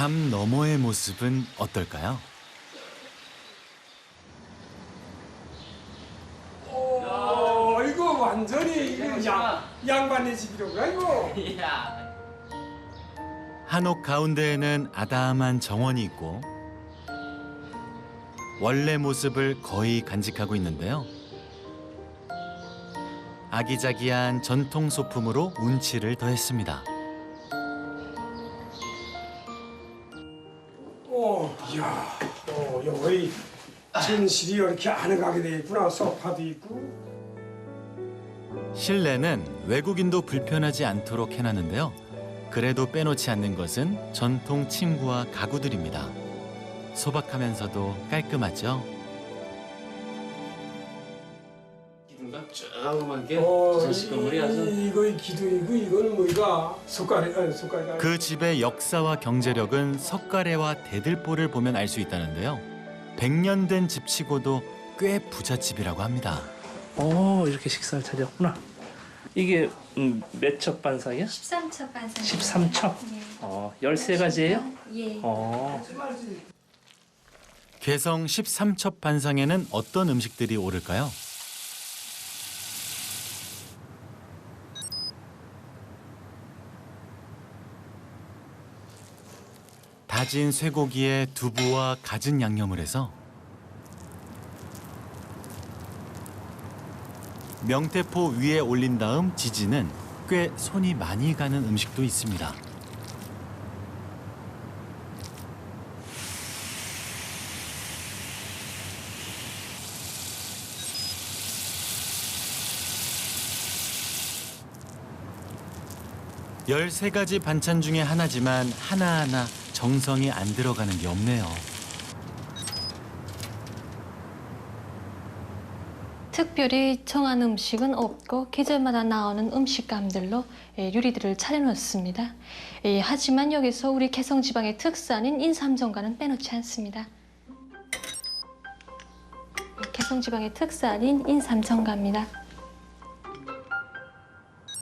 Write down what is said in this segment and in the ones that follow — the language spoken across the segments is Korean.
담 너머의 모습은 어떨까요? 어, 이거 완전히 이거 양, 양반의 집이로가 이거. 야. 한옥 가운데에는 아담한 정원이 있고 원래 모습을 거의 간직하고 있는데요. 아기자기한 전통 소품으로 운치를 더했습니다. 어, 이야, 어, 여기 전실이 이렇게 아늑하게 돼 있구나. 소파도 있고. 실내는 외국인도 불편하지 않도록 해놨는데요. 그래도 빼놓지 않는 것은 전통 침구와 가구들입니다. 소박하면서도 깔끔하죠. 기둥가 조그맣게 어, 전시 건물이 아주 이, 이거 기둥이고 이거는 뭐가 숟가락, 아니 숟가락. 그 집의 역사와 경제력은 석가래와 대들보를 보면 알 수 있다는데요. 100년 된 집치고도 꽤 부잣집이라고 합니다. 오 이렇게 식사를 차렸구나. 이게 음, 몇척 반상이야? 13첩 반상. 13척. 예. 어 13가지예요? 예. 어 개성 13첩 반상에는 어떤 음식들이 오를까요? 다진 쇠고기에 두부와 갖은 양념을 해서 명태포 위에 올린 다음 지지는 꽤 손이 많이 가는 음식도 있습니다. 열세 가지 반찬 중에 하나지만 하나하나 정성이 안 들어가는 게 없네요. 특별히 정한 음식은 없고 계절마다 나오는 음식감들로 예, 요리들을 차려놓습니다. 예, 하지만 여기서 우리 개성 지방의 특산인 인삼정과는 빼놓지 않습니다. 예, 개성 지방의 특산인 인삼정과입니다.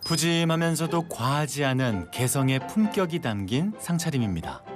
푸짐하면서도 과하지 않은 개성의 품격이 담긴 상차림입니다.